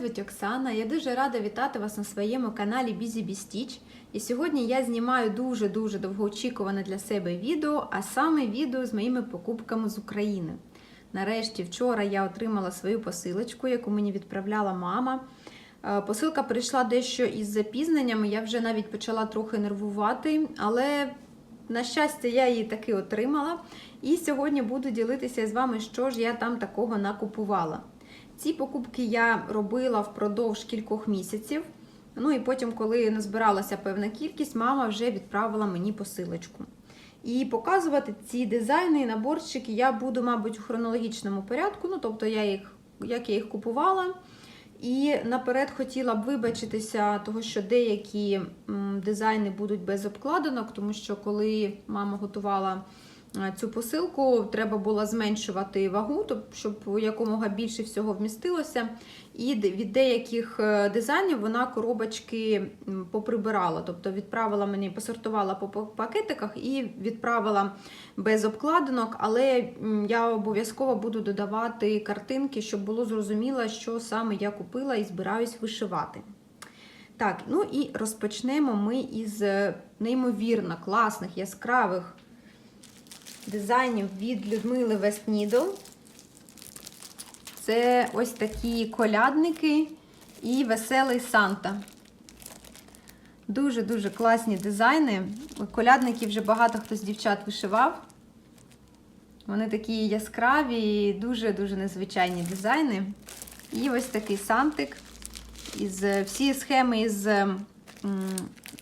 звуть Оксана. Я дуже рада вітати вас на своєму каналі Busy Bee Stitch. І сьогодні я знімаю дуже-дуже довгоочікуване для себе відео, а саме відео з моїми покупками з України. Нарешті, вчора я отримала свою посилочку, яку мені відправляла мама. Е, Посилка прийшла дещо із запізненнями, я вже навіть почала трохи нервувати, але на щастя, я її таки отримала. І сьогодні буду ділитися з вами, що ж я там такого накупувала. Ці покупки я робила впродовж кількох місяців. Ну і потім, коли назбиралася певна кількість, мама вже відправила мені посилочку. І показувати ці дизайни і наборчики я буду, мабуть, у хронологічному порядку. Ну, тобто, я їх, як я їх купувала. І наперед хотіла б вибачитися, того, що деякі дизайни будуть без обкладинок, тому що коли мама готувала цю посилку, треба було зменшувати вагу, тобто, щоб якомога більше всього вмістилося. І від деяких е, дизайнів вона коробочки поприбирала, тобто відправила мені, посортувала по пакетиках і відправила без обкладинок, але я обов'язково буду додавати картинки, щоб було зрозуміло, що саме я купила і збираюсь вишивати. Так, ну і розпочнемо ми із е, неймовірно класних, яскравих дизайнів від Людмили Вестнідл. Це ось такі колядники і веселий Санта. Дуже-дуже класні дизайни. Колядники вже багато хто з дівчат вишивав. Вони такі яскраві, дуже-дуже незвичайні дизайни. І ось такий сантик. Із, всі схеми із м,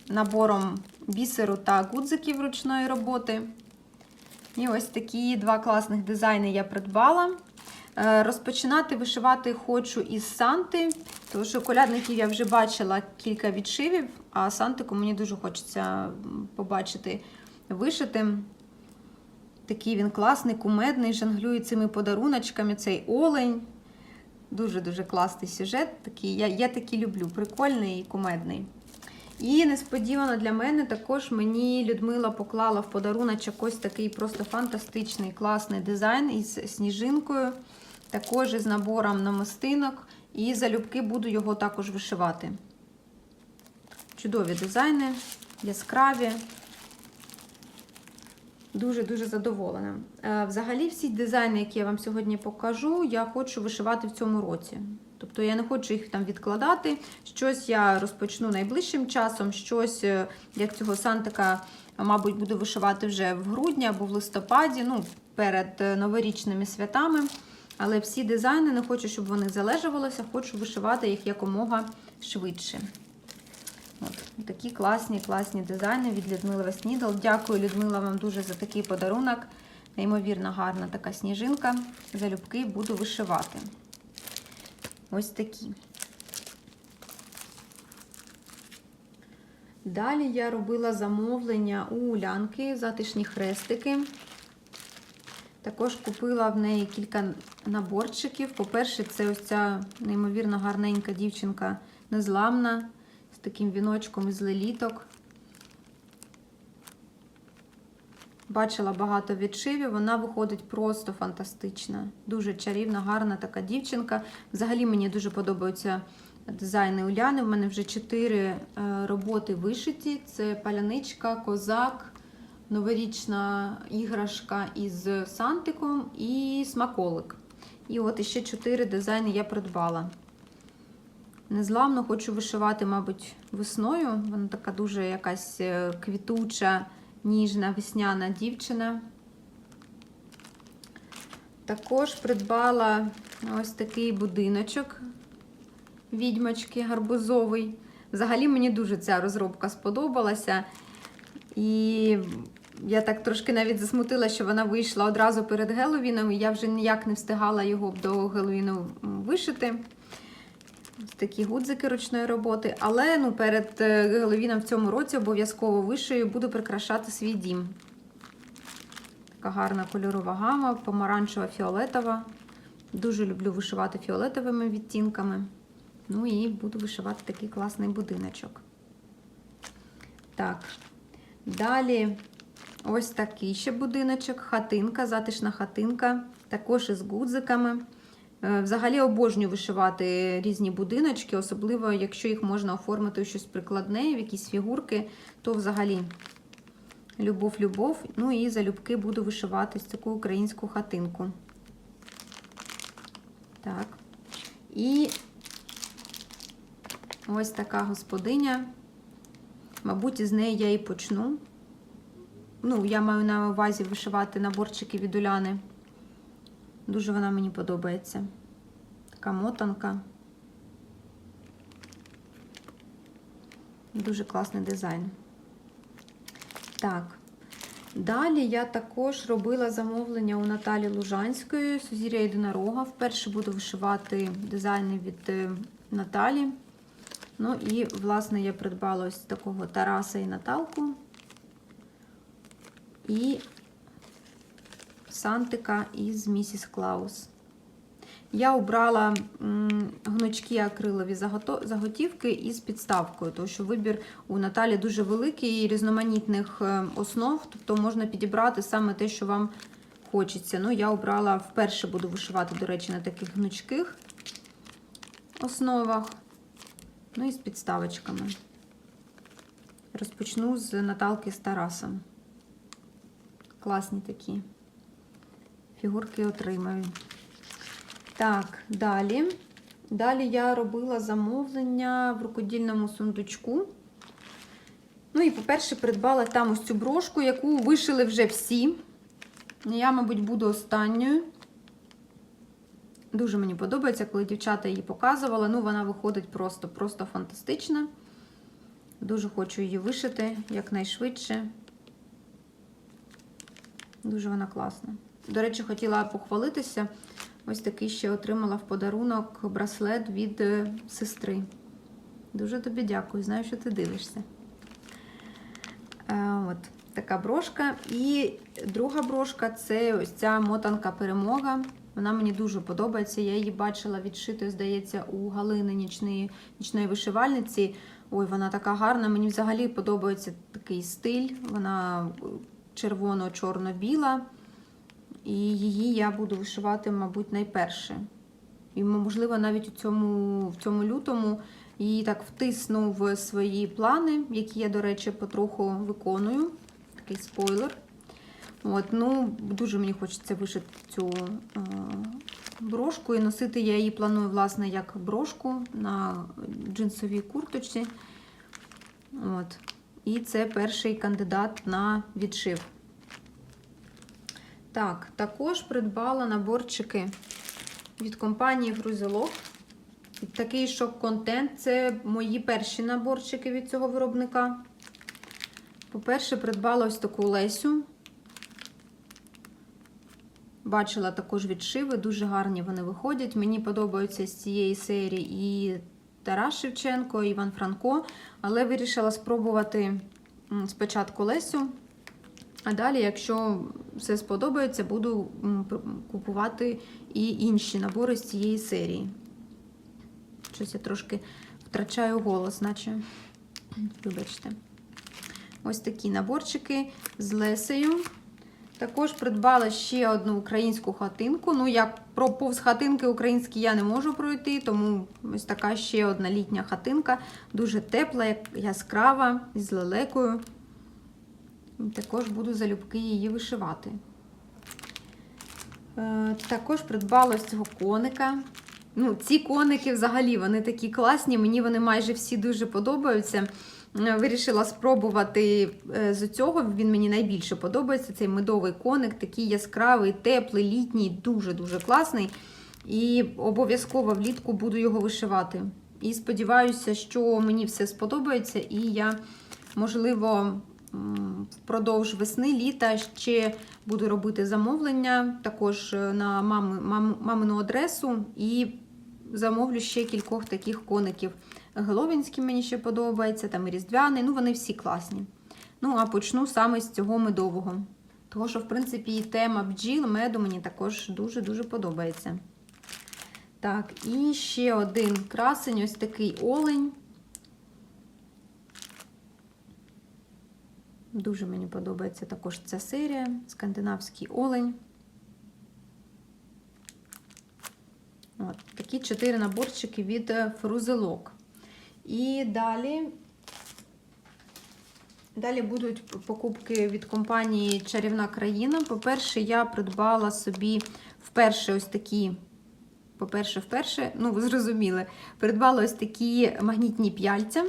набором бісеру та гудзиків ручної роботи. І ось такі два класних дизайни я придбала. Е, Розпочинати вишивати хочу із Санти, тому що колядників я вже бачила кілька відшивів, а Сантику мені дуже хочеться побачити вишити. Такий він класний, кумедний, жонглює цими подаруночками, цей олень. Дуже-дуже класний сюжет. Такий, я, я такий люблю, прикольний і кумедний. І несподівано для мене також мені Людмила поклала в подаруночок ось такий просто фантастичний класний дизайн із сніжинкою, також із набором намистинок. І залюбки буду його також вишивати. Чудові дизайни, яскраві. Дуже-дуже задоволена. Е, Взагалі, всі дизайни, які я вам сьогодні покажу, я хочу вишивати в цьому році. Тобто я не хочу їх там відкладати. Щось я розпочну найближчим часом, щось, е, як цього сантика, мабуть, буду вишивати вже в грудні або в листопаді, ну, перед е, новорічними святами. Але всі дизайни не хочу, щоб вони залежувалися, хочу вишивати їх якомога швидше. От, такі класні, класні дизайни від Людмили Веснідал. Дякую, Людмила, вам дуже за такий подарунок. Неймовірно гарна така сніжинка. Залюбки буду вишивати. Ось такі. Далі я робила замовлення у Улянки, затишні хрестики. Також купила в неї кілька наборчиків. По-перше, це ось ця неймовірно гарненька дівчинка незламна з таким віночком із леліток. Бачила багато відшивів, вона виходить просто фантастична. Дуже чарівна, гарна така дівчинка. Взагалі мені дуже подобаються дизайни Уляни. У мене вже чотири е, роботи вишиті: це паляничка, козак, новорічна іграшка із сантиком і смаколик. І от іще чотири дизайни я придбала. Незламно хочу вишивати, мабуть, весною. Вона така дуже якась е, квітуча, ніжна весняна дівчина. Також придбала ось такий будиночок відьмочки гарбузовий. Взагалі мені дуже ця розробка сподобалася. І я так трошки навіть засмутила, що вона вийшла одразу перед Геловіном, і я вже ніяк не встигала його до Геловіну вишити. Такі гудзики ручної роботи. Але ну, перед е, Геловіном в цьому році обов'язково вишию буду прикрашати свій дім. Така гарна кольорова гама, помаранчева фіолетова. Дуже люблю вишивати фіолетовими відтінками. Ну і буду вишивати такий класний будиночок. Так, далі ось такий ще будиночок, хатинка, затишна хатинка, також із гудзиками. Е, Взагалі обожнюю вишивати різні будиночки, особливо якщо їх можна оформити у щось прикладне, в якісь фігурки, то взагалі любов-любов. Ну і залюбки буду вишивати таку українську хатинку. Так. І ось така господиня. Мабуть, із неї я і почну. Ну, я маю на увазі вишивати наборчики від Уляни. Дуже вона мені подобається. Така мотанка. Дуже класний дизайн. Так. Далі я також робила замовлення у Наталі Лужанської Сузір'я Єдинорога. Вперше буду вишивати дизайни від е, Наталі. Ну і, власне, я придбала ось такого Тараса і Наталку. І Сантика із Місіс Клаус. Я обрала м, гнучкі акрилові заготівки із підставкою, тому що вибір у Наталі дуже великий і різноманітних е, основ, тобто можна підібрати саме те, що вам хочеться. Ну, я обрала вперше буду вишивати, до речі, на таких гнучких основах. Ну і з підставочками. Розпочну з Наталки з Тарасом. Класні такі фігурки отримаю. Так, далі. Далі я робила замовлення в рукодільному сундучку. Ну і, по-перше, придбала там ось цю брошку, яку вишили вже всі. Я, мабуть, буду останньою. Дуже мені подобається, коли дівчата її показували. Ну, вона виходить просто, просто фантастична. Дуже хочу її вишити якнайшвидше. Дуже вона класна. До речі, хотіла похвалитися. Ось такий ще отримала в подарунок браслет від е, сестри. Дуже тобі дякую, знаю, що ти дивишся. Е, От така брошка. І друга брошка це ось ця мотанка перемога. Вона мені дуже подобається. Я її бачила відшитою, здається, у Галини нічної, нічної вишивальниці. Ой, вона така гарна. Мені взагалі подобається такий стиль. Вона е, червоно-чорно-біла. І її я буду вишивати, мабуть, найперше. І, можливо, навіть у цьому, в цьому лютому її так втисну в свої плани, які я, до речі, потроху виконую. Такий спойлер. От, ну, Дуже мені хочеться вишити цю е, брошку. І носити я її планую, власне, як брошку на джинсовій курточці. От. І це перший кандидат на відшив. Так, також придбала наборчики від компанії Грузелок. Такий шок-контент це мої перші наборчики від цього виробника. По-перше, придбала ось таку Лесю. Бачила також відшиви, дуже гарні вони виходять. Мені подобаються з цієї серії і Тарас Шевченко, і Іван Франко, але вирішила спробувати спочатку Лесю. А далі, якщо все сподобається, буду купувати і інші набори з цієї серії. Щось я трошки втрачаю голос, наче. Вибачте. Ось такі наборчики з Лесею. Також придбала ще одну українську хатинку. Ну, як про повз хатинки українські я не можу пройти, тому ось така ще одна літня хатинка. Дуже тепла, яскрава, з лелекою. Також буду залюбки її вишивати. Е, також придбала ось цього коника. Ну, Ці коники взагалі вони такі класні, мені вони майже всі дуже подобаються. Е, Вирішила спробувати е, з цього, він мені найбільше подобається. Цей медовий коник, такий яскравий, теплий, літній, дуже-дуже класний. І обов'язково влітку буду його вишивати. І сподіваюся, що мені все сподобається, і я, можливо, впродовж весни, літа ще буду робити замовлення також на мами, мам, мамину адресу і замовлю ще кількох таких коників. Головінський мені ще подобається, там і різдвяний, ну вони всі класні. Ну, а почну саме з цього медового. Того, що, в принципі, і тема бджіл, меду мені також дуже-дуже подобається. Так, і ще один красень, ось такий олень. Дуже мені подобається також ця серія, скандинавський олень. такі 4 наборчики від е, фрузелок. І далі. Далі будуть покупки від компанії Чарівна країна. По-перше, я придбала собі вперше ось такі, по-перше, вперше, ну, ви зрозуміли, придбала ось такі магнітні п'яльця.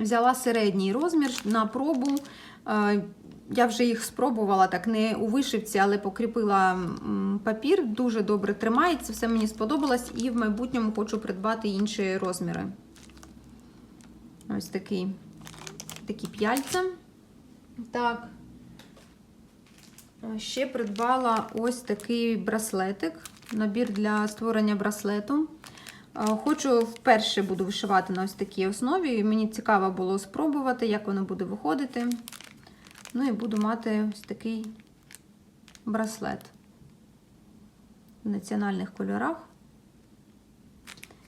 Взяла середній розмір на пробу. Е, Я вже їх спробувала так не у вишивці, але покріпила папір. Дуже добре тримається, все мені сподобалось, і в майбутньому хочу придбати інші розміри. Ось такий, такі п'яльця. Так. Е, Ще придбала ось такий браслетик, набір для створення браслету. Хочу вперше буду вишивати на ось такій основі. і Мені цікаво було спробувати, як воно буде виходити. Ну і буду мати ось такий браслет в національних кольорах.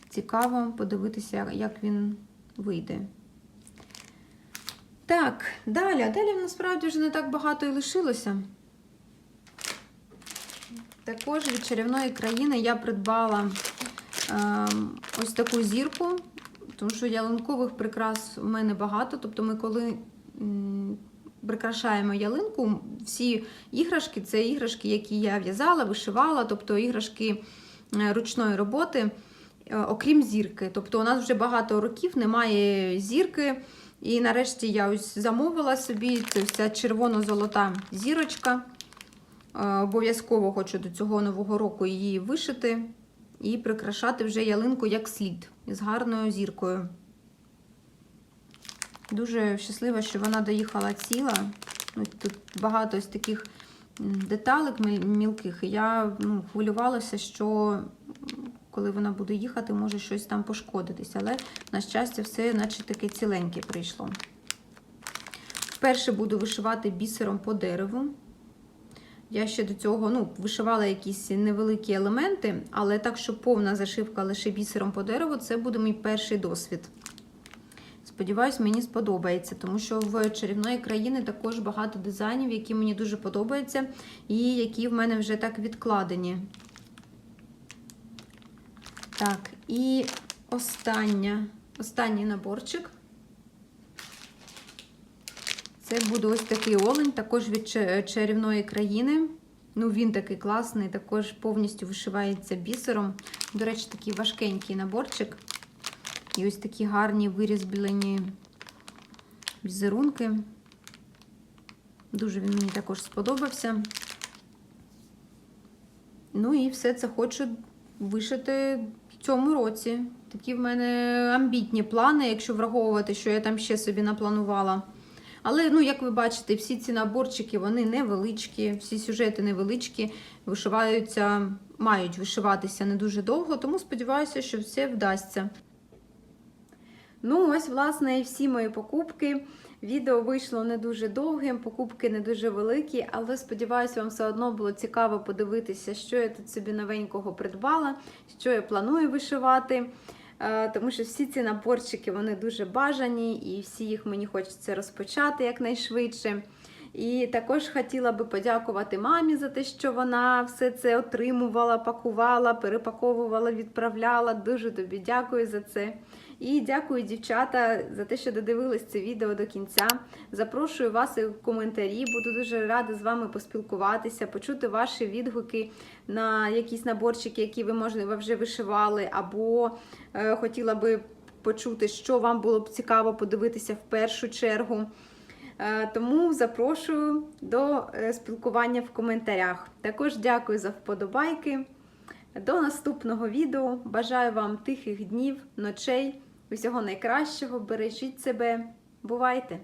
Цікаво подивитися, як він вийде. Так, далі. А Далі насправді вже не так багато і лишилося. Також від чарівної країни я придбала ось таку зірку, тому що ялинкових прикрас у мене багато. Тобто, ми коли прикрашаємо ялинку, всі іграшки це іграшки, які я в'язала, вишивала, тобто іграшки е, ручної роботи, е, окрім зірки. Тобто, у нас вже багато років немає зірки. І нарешті я ось замовила собі вся червоно-золота зірочка. Е, Обов'язково хочу до цього нового року її вишити і прикрашати вже ялинку як слід з гарною зіркою. Дуже щаслива, що вона доїхала ціла. Ну, Тут багато ось таких деталек мілких. І я ну, хвилювалася, що коли вона буде їхати, може щось там пошкодитись. Але, на щастя, все наче таке ціленьке прийшло. Вперше буду вишивати бісером по дереву. Я ще до цього ну, вишивала якісь невеликі елементи, але так, що повна зашивка лише бісером по дереву, це буде мій перший досвід. Сподіваюсь, мені сподобається, тому що в чарівної країни також багато дизайнів, які мені дуже подобаються, і які в мене вже так відкладені. Так, і остання, останній наборчик. Це буде ось такий олень, також від чарівної країни. Ну, він такий класний, також повністю вишивається бісером. До речі, такий важкенький наборчик. І ось такі гарні вирізблені візерунки. Дуже він мені також сподобався. Ну і все це хочу вишити в цьому році. Такі в мене амбітні плани, якщо враховувати, що я там ще собі напланувала. Але, ну, як ви бачите, всі ці наборчики вони невеличкі, всі сюжети невеличкі, вишиваються, мають вишиватися не дуже довго, тому сподіваюся, що все вдасться. Ну, ось, власне, і всі мої покупки. Відео вийшло не дуже довгим, покупки не дуже великі, але сподіваюся, вам все одно було цікаво подивитися, що я тут собі новенького придбала, що я планую вишивати. Е, Тому що всі ці наборчики вони дуже бажані, і всі їх мені хочеться розпочати якнайшвидше. І також хотіла би подякувати мамі за те, що вона все це отримувала, пакувала, перепаковувала, відправляла. Дуже тобі дякую за це. І дякую, дівчата, за те, що додивились це відео до кінця. Запрошую вас в коментарі. Буду дуже рада з вами поспілкуватися, почути ваші відгуки на якісь наборчики, які ви, можливо, вже вишивали, або е, хотіла би почути, що вам було б цікаво подивитися в першу чергу. Е, Тому запрошую до е, спілкування в коментарях. Також дякую за вподобайки. До наступного відео. Бажаю вам тихих днів, ночей, усього найкращого. Бережіть себе. Бувайте!